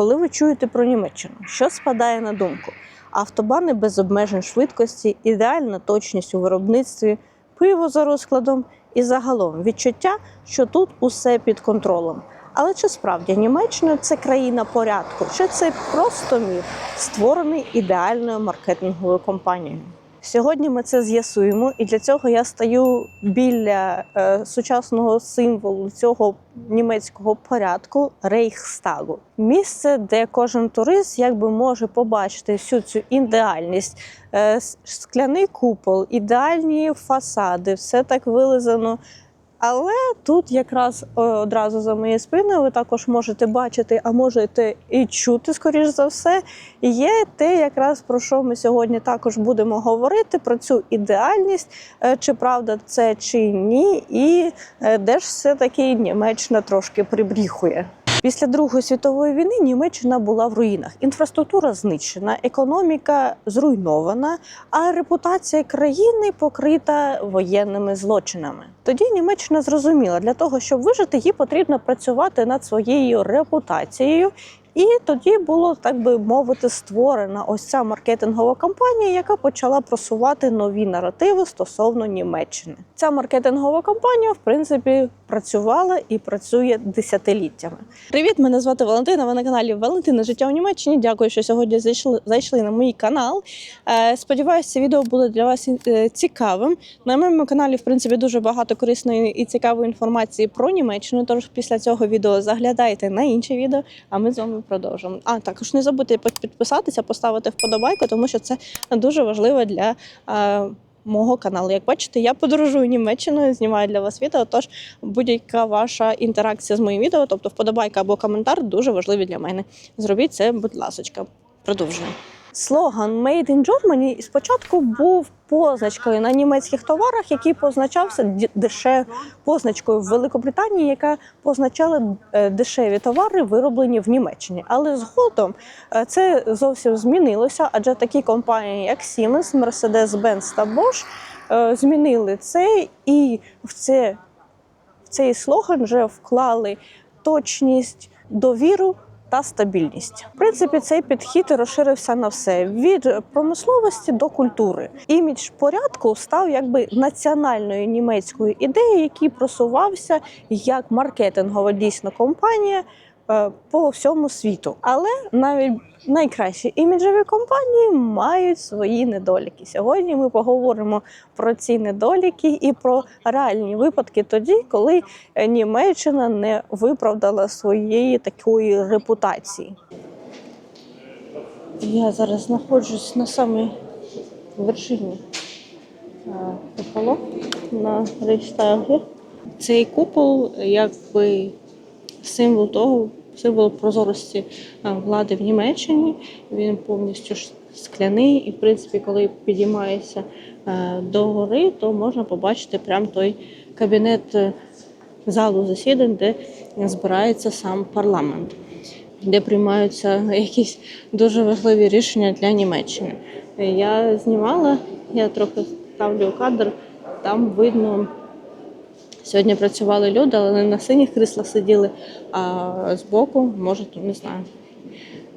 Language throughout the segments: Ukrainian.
Коли ви чуєте про Німеччину, що спадає на думку? Автобани без обмежень швидкості, ідеальна точність у виробництві, пиво за розкладом і загалом відчуття, що тут усе під контролем. Але чи справді Німеччина це країна порядку, чи це просто міф, створений ідеальною маркетинговою компанією? Сьогодні ми це з'ясуємо, і для цього я стою біля е, сучасного символу цього німецького порядку Рейхстагу. Місце, де кожен турист якби може побачити всю цю ідеальність, Е, скляний купол, ідеальні фасади, все так вилизано. Але тут якраз е, одразу за моєю спиною ви також можете бачити, а можете і чути, скоріш за все, є те, якраз про що ми сьогодні також будемо говорити: про цю ідеальність, е, чи правда це чи ні, і е, де ж все-таки Німеччина трошки прибріхує. Після Другої світової війни Німеччина була в руїнах. Інфраструктура знищена, економіка зруйнована, а репутація країни покрита воєнними злочинами. Тоді Німеччина зрозуміла, для того, щоб вижити, їй потрібно працювати над своєю репутацією. І тоді було, так би мовити, створена ось ця маркетингова кампанія, яка почала просувати нові наративи стосовно Німеччини. Ця маркетингова кампанія, в принципі, працювала і працює десятиліттями. Привіт, мене звати Валентина. Ви на каналі Валентина Життя в Німеччині. Дякую, що сьогодні зайшли зайшли на мій канал. Е, Сподіваюся, це відео буде для вас е, цікавим. На моєму каналі, в принципі, дуже багато корисної і цікавої інформації про Німеччину. Тож після цього відео заглядайте на інші відео, а ми з вами продовжимо. А також не забудьте підписатися, поставити вподобайку, тому що це дуже важливо для. Мого каналу, як бачите, я подорожую Німеччиною, знімаю для вас відео. Тож будь-яка ваша інтеракція з моїм відео, тобто вподобайка або коментар, дуже важливі для мене. Зробіть це, будь ласочка. Продовжуємо. Слоган Made in Germany спочатку був позначкою на німецьких товарах, який позначався дешев позначкою в Великобританії, яка позначала е, дешеві товари, вироблені в Німеччині. Але згодом е, це зовсім змінилося, адже такі компанії, як Siemens, Mercedes-Benz та Bosch, е, змінили це і в це в цей слоган вже вклали точність, довіру та стабільність. В принципі, цей підхід розширився на все від промисловості до культури. Імідж порядку став якби національною німецькою ідеєю, який просувався як маркетингова дійсно компанія. Е, По всьому світу, але навіть найкращі іміджеві компанії мають свої недоліки. Сьогодні ми поговоримо про ці недоліки і про реальні випадки тоді, коли Німеччина не виправдала своєї такої репутації. Я зараз знаходжусь на самій вершині е, куполу на Рейхстагі. Цей купол якби символ того, символ прозорості е, влади в Німеччині. Він повністю скляний, і в принципі, коли підіймаєшся е, до гори, то можна побачити прям той кабінет е, залу засідань, де збирається сам парламент, де приймаються якісь дуже важливі рішення для Німеччини. Я знімала, я трохи ставлю кадр, там видно. Сьогодні працювали люди, але не на синіх кріслах сиділи, а збоку, може, не знаю.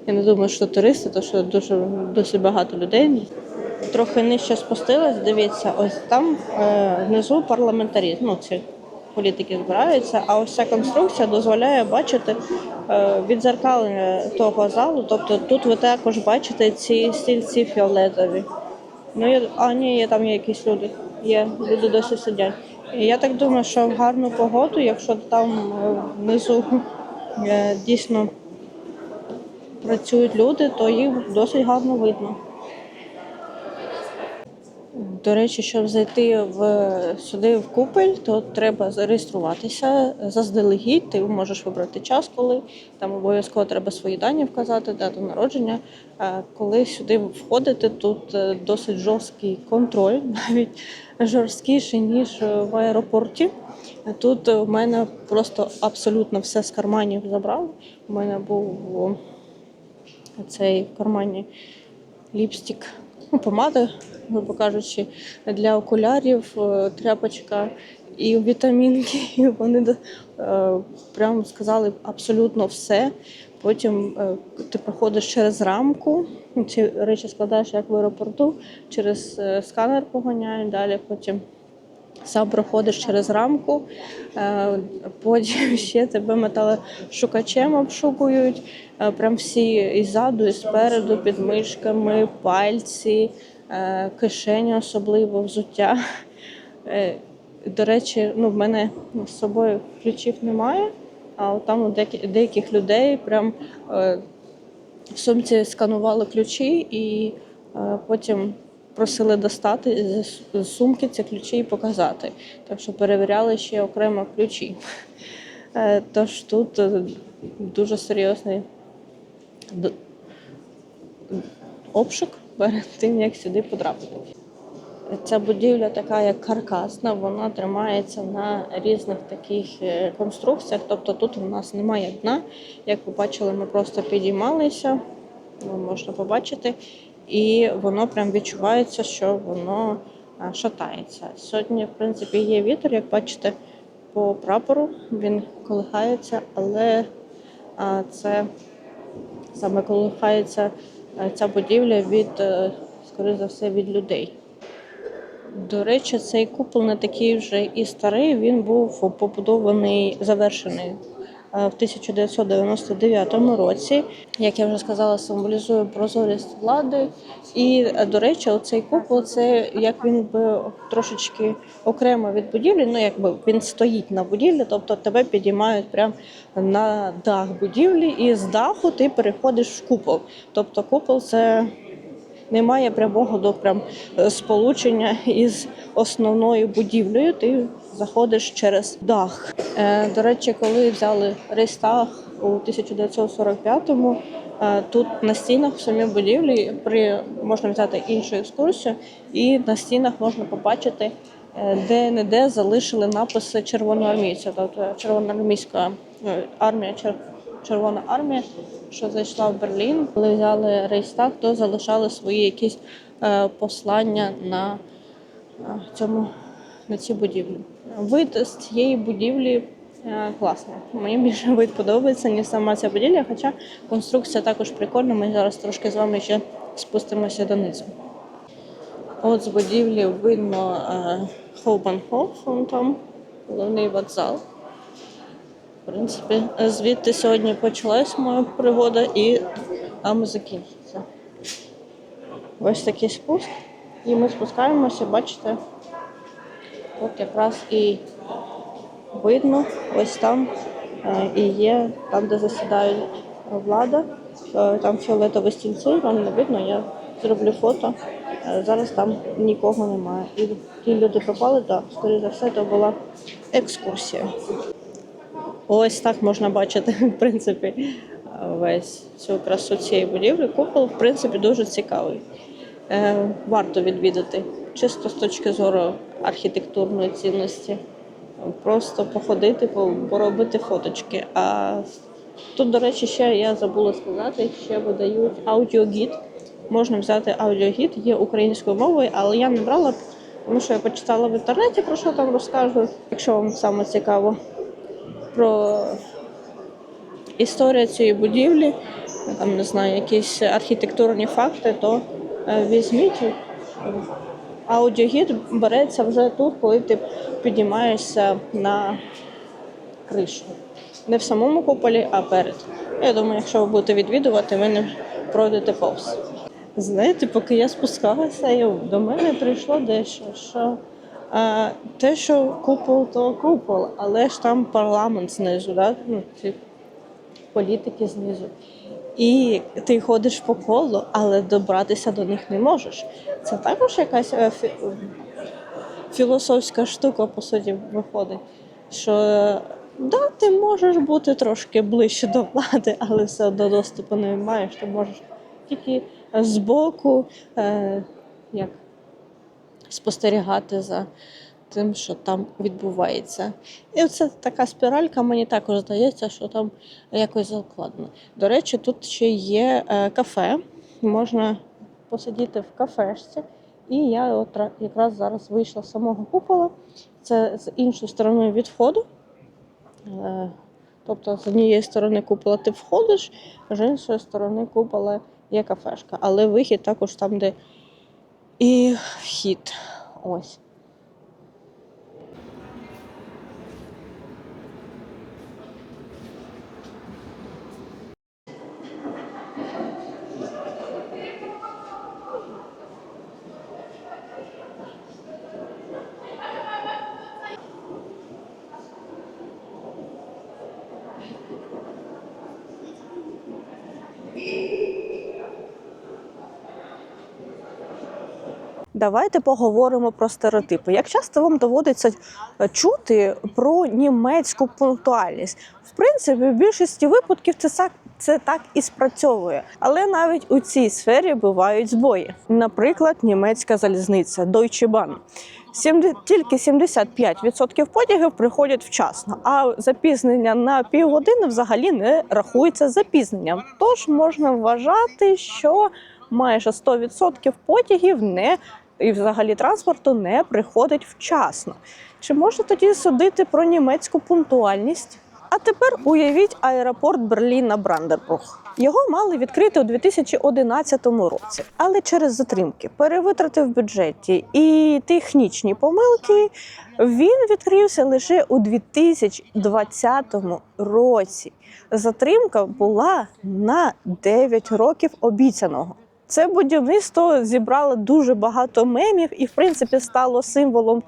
Я не думаю, що туристи, то що дуже досить багато людей. Трохи нижче спустилась, дивіться, ось там е, внизу парламентарі, ну ці політики збираються, а ось ця конструкція дозволяє бачити е, відзеркалення того залу. Тобто тут ви також бачите ці стільці фіолетові. Ну, а ні, є, там є якісь люди. Є, люди досі сидять. Я так думаю, що в гарну погоду, якщо там е, внизу е, дійсно працюють люди, то їх досить гарно видно. До речі, щоб зайти в сюди в купель, то треба зареєструватися заздалегідь. Ти можеш вибрати час, коли там обов'язково треба свої дані вказати, дату народження. Коли сюди входити, тут е, досить жорсткий контроль, навіть жорсткіший ніж в аеропорті. Тут у мене просто абсолютно все з карманів забрали. У мене був цей в кармані ліпстик, ну, помада, грубо кажучи, для окулярів, е, тряпочка і вітамінки. І вони е, прямо сказали абсолютно все Потім е, ти проходиш через рамку, ці речі складаєш як в аеропорту, через сканер поганяють, далі потім сам проходиш через рамку, е, потім ще тебе металошукачем обшукують. е, Прям всі і ззаду, і спереду, під мишками, пальці, е, кишені, особливо взуття. До речі, ну, в мене з собою ключів немає, а там у деяких людей прям в сумці сканували ключі і потім просили достати з- сумки ці ключі і показати. Так що перевіряли ще окремо ключі. Е, Тож тут е, дуже серйозний обшук перед тим, як сюди потрапити. Ця будівля така як каркасна, вона тримається на різних таких е, конструкціях. Тобто тут у нас немає дна. Як ви бачили, ми просто підіймалися, ну, можна побачити, і воно прям відчувається, що воно е, шатається. Сьогодні, в принципі, є вітер, як бачите, по прапору він колихається, але е, це саме колихається е, ця будівля від, скоріше за все, від людей. До речі, цей купол не такий вже і старий. Він був побудований, завершений в 1999 році. Як я вже сказала, символізує прозорість влади. І, е, до речі, цей купол це як він би трошечки окремо від будівлі. Ну, якби він стоїть на будівлі, тобто тебе підіймають прямо на дах будівлі, і з даху ти переходиш в купол. Тобто купол це немає прямого до прям е, сполучення із основною будівлею. Ти заходиш через дах. Е, До речі, коли взяли Рейстаг у 1945-му, е, тут на стінах в самій будівлі при можна взяти іншу екскурсію, і на стінах можна побачити. е, Де-не-де залишили написи червоноармійця, тобто червоноармійська армія, чер- Червона армія, що зайшла в Берлін, коли взяли Рейстаг, то залишали свої якісь е, послання на е, цьому на цій будівлі. Вид з цієї будівлі е, класний. Мені більше вид подобається, ніж сама ця будівля, хоча конструкція також прикольна. Ми зараз трошки з вами ще спустимося донизу. От з будівлі видно Хоубанхоф, вон головний вокзал. В принципі, звідти сьогодні почалась моя пригода і там закінчиться. Ось такий спуск. І ми спускаємося, бачите, от якраз і видно, ось там е, і є, там, де засідає влада, е, там фіолетові стільці, вам не видно, я зроблю фото. Е, Зараз там нікого немає. І ті люди пропали, так, скоріше за все, то була екскурсія. Ось так можна бачити, в принципі, весь цю красу цієї будівлі. Купол, в принципі, дуже цікавий. Е, варто відвідати, чисто з точки зору архітектурної цінності. Просто походити, поробити фоточки. А тут, до речі, ще я забула сказати, ще видають аудіогід. Можна взяти аудіогід, є українською мовою, але я не брала, тому що я почитала в інтернеті, про що там розкажу, якщо вам саме цікаво про історію цієї будівлі, там не знаю, якісь архітектурні факти, то е, візьміть. Аудіогід береться вже тут, коли ти підіймаєшся на кришу. Не в самому куполі, а перед. Я думаю, якщо ви будете відвідувати, ви не пройдете повз. Знаєте, поки я спускалася, до мене прийшло дещо, що те, що купол, то купол, але ж там парламент знизу, да? ну, ці політики знизу. І ти ходиш по колу, але добратися до них не можеш. Це також якась е, фі- філософська штука, по суті, виходить. Що да, ти можеш бути трошки ближче до влади, але все одно доступу не маєш. Ти можеш тільки збоку е, як, спостерігати за тим, що там відбувається. І це така спіралька, мені також здається, що там якось закладено. До речі, тут ще є е, кафе, можна посидіти в кафешці. І я от якраз зараз вийшла з самого купола. Це з іншої сторони від входу. Е, Тобто з однієї сторони купола ти входиш, з іншої сторони купола є кафешка. Але вихід також там, де і вхід. Ось. Давайте поговоримо про стереотипи. Як часто вам доводиться е, чути про німецьку пунктуальність? В принципі, в більшості випадків це так. Це так і спрацьовує, але навіть у цій сфері бувають збої. Наприклад, німецька залізниця Deutsche Bahn. Тільки 75% потягів приходять вчасно, а запізнення на півгодини взагалі не рахується запізненням. Тож можна вважати, що майже 100% потягів не і взагалі транспорту не приходить вчасно. Чи можна тоді судити про німецьку пунктуальність? А тепер уявіть аеропорт Берліна Брандербург. Його мали відкрити у 2011 році, але через затримки, перевитрати в бюджеті і технічні помилки він відкрився лише у 2020 році. Затримка була на 9 років обіцяного. Це будівництво зібрало дуже багато мемів і, в принципі, стало символом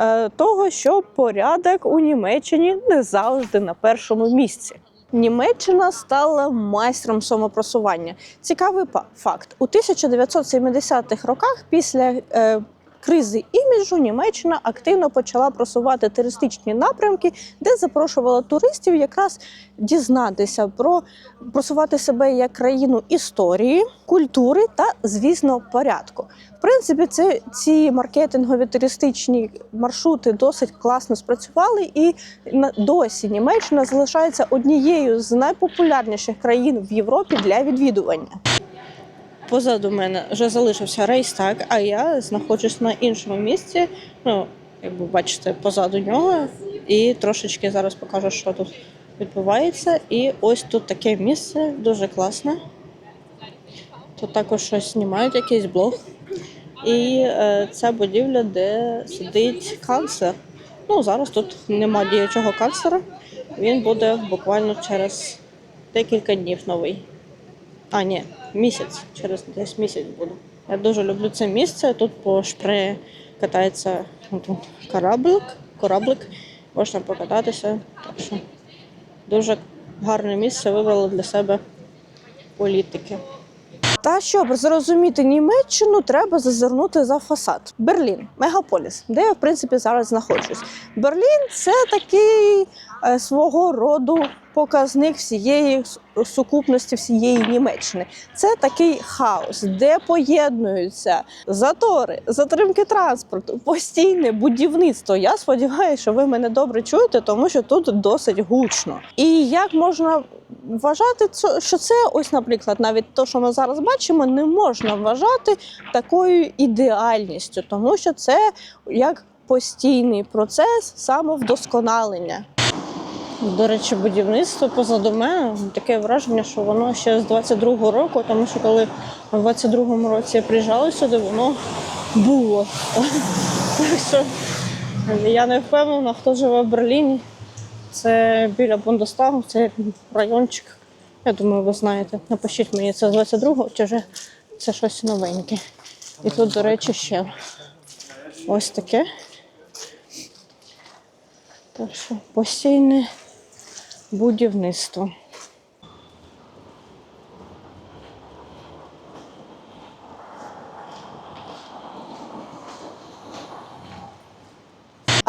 е, того, що порядок у Німеччині не завжди на першому місці. Німеччина стала майстром самопросування. Цікавий факт: у 1970-х роках після е, кризи іміджу Німеччина активно почала просувати туристичні напрямки, де запрошувала туристів якраз дізнатися про просувати себе як країну історії, культури та, звісно, порядку. В принципі, це ці маркетингові туристичні маршрути досить класно спрацювали, і досі Німеччина залишається однією з найпопулярніших країн в Європі для відвідування. Позаду мене вже залишився рейстаг, а я знаходжусь на іншому місці. Ну, як ви бачите, позаду нього. І трошечки зараз покажу, що тут відбувається. І ось тут таке місце дуже класне. Тут також щось знімають, якийсь блог. І е, ця будівля, де сидить канцлер. Ну, зараз тут нема діючого канцлера. Він буде буквально через декілька днів новий. А, ні, місяць. Через десь місяць буду. Я дуже люблю це місце. Тут по шпре катається ну, тут кораблик, кораблик. Можна покататися. Так що дуже гарне місце вибрали для себе політики. Та щоб зрозуміти Німеччину, треба зазирнути за фасад. Берлін, мегаполіс, де я в принципі зараз знаходжусь. Берлін це такий е, свого роду показник всієї сукупності всієї Німеччини. Це такий хаос, де поєднуються затори, затримки транспорту, постійне будівництво. Я сподіваюся, що ви мене добре чуєте, тому що тут досить гучно. І як можна вважати, що це ось, наприклад, навіть те, що ми зараз бачимо, не можна вважати такою ідеальністю, тому що це як постійний процес самовдосконалення. До речі, будівництво позаду мене таке враження, що воно ще з 22-го року, тому що коли в 22-му році я приїжджала сюди, воно було. Так що я не впевнена, хто живе в Берліні. Це біля Бундестагу, це райончик. Я думаю, ви знаєте. Напишіть мені, це з 22-го чи вже це щось новеньке. І тут, до речі, ще ось таке. Так що постійне будівництво.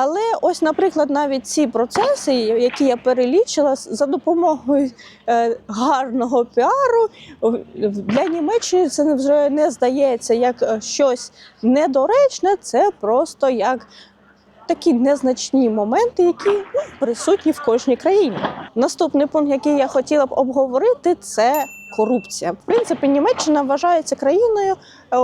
Але ось, наприклад, навіть ці процеси, які я перелічила, за допомогою е, гарного піару для Німеччини це вже не здається як е, щось недоречне, це просто як такі незначні моменти, які ну, присутні в кожній країні. Наступний пункт, який я хотіла б обговорити, це корупція. В принципі, Німеччина вважається країною е,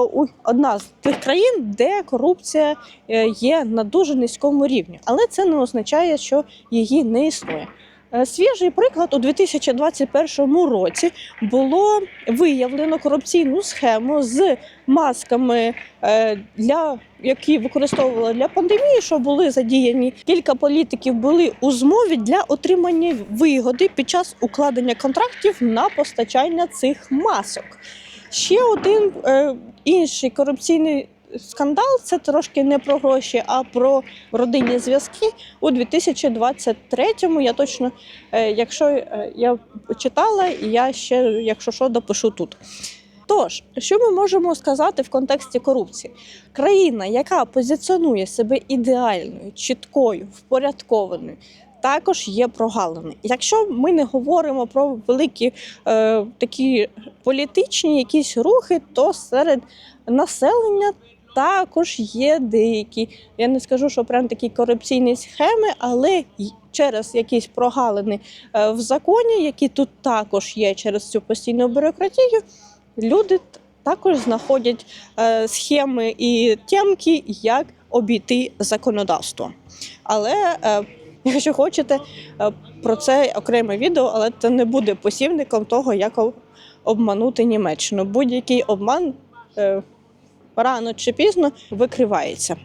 одна з тих країн, де корупція е, є на дуже низькому рівні, але це не означає, що її не існує. Е, Свіжий приклад у 2021 році було виявлено корупційну схему з масками, е, для які використовували для пандемії, що були задіяні. Кілька політиків були у змові для отримання вигоди під час укладення контрактів на постачання цих масок. Ще один е, інший корупційний скандал це трошки не про гроші, а про родинні зв'язки у 2023-му. Я точно, е, якщо е, я читала, я ще, якщо що, допишу тут. Тож, що ми можемо сказати в контексті корупції? Країна, яка позиціонує себе ідеальною, чіткою, впорядкованою, також є прогалини. Якщо ми не говоримо про великі е, такі політичні якісь рухи, то серед населення також є деякі, я не скажу, що прям такі корупційні схеми, але через якісь прогалини е, в законі, які тут також є через цю постійну бюрократію, люди також знаходять е, схеми і тямки, як обійти законодавство. Але е, якщо хочете, про це окреме відео, але це не буде посівником того, як обманути Німеччину. Будь-який обман рано чи пізно викривається.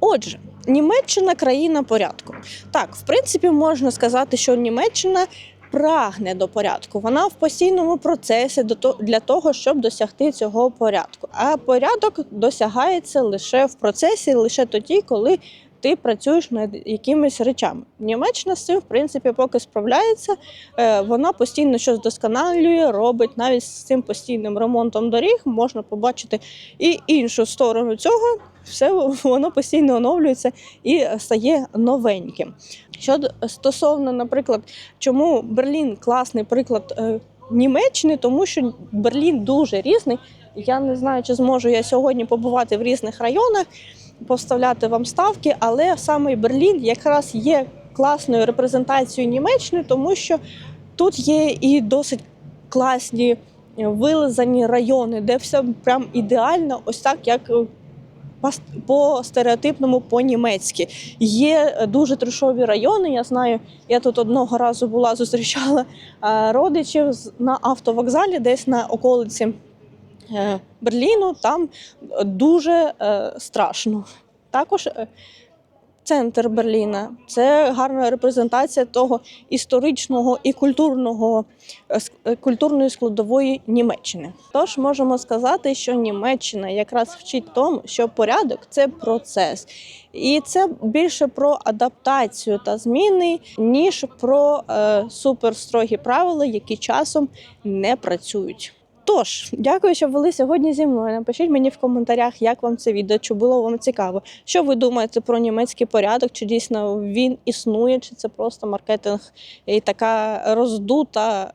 Отже, Німеччина країна порядку. Так, в принципі, можна сказати, що Німеччина прагне до порядку. Вона в постійному процесі для того, щоб досягти цього порядку. А порядок досягається лише в процесі, лише тоді, коли ти працюєш над якимись речами. Німеччина з цим, в принципі, поки справляється. Е, Вона постійно щось досконалює, робить навіть з цим постійним ремонтом доріг можна побачити і іншу сторону цього. Все воно постійно оновлюється і стає новеньким. Щодо стосовно, наприклад, чому Берлін класний приклад е, Німеччини, тому що Берлін дуже різний. Я не знаю, чи зможу я сьогодні побувати в різних районах, поставляти вам ставки, але саме Берлін якраз є класною репрезентацією Німеччини, тому що тут є і досить класні е, вилизані райони, де все прям ідеально, ось так як. е, по стереотипному по-німецьки є дуже трешові райони. Я знаю, я тут одного разу була, зустрічала е, родичів на автовокзалі, десь на околиці Берліну. Там е, дуже е, страшно. Також е, центр Берліна це гарна репрезентація того історичного і культурного е, е, культурної складової Німеччини. Тож можемо сказати, що Німеччина якраз вчить тому, що порядок це процес, і це більше про адаптацію та зміни, ніж про е, суперстрогі правила, які часом не працюють. Тож, дякую, що були сьогодні зі мною. Напишіть мені в коментарях, як вам це відео, чи було вам цікаво. Що ви думаєте про німецький порядок? Чи дійсно він існує, чи це просто маркетинг і така роздута.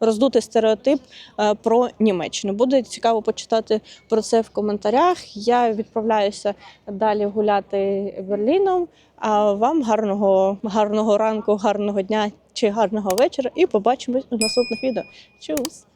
Роздутий стереотип е, про Німеччину. Буде цікаво почитати про це в коментарях. Я відправляюся далі гуляти Берліном. А вам гарного, гарного ранку, гарного дня чи гарного вечора. І побачимось у наступних відео. Чус!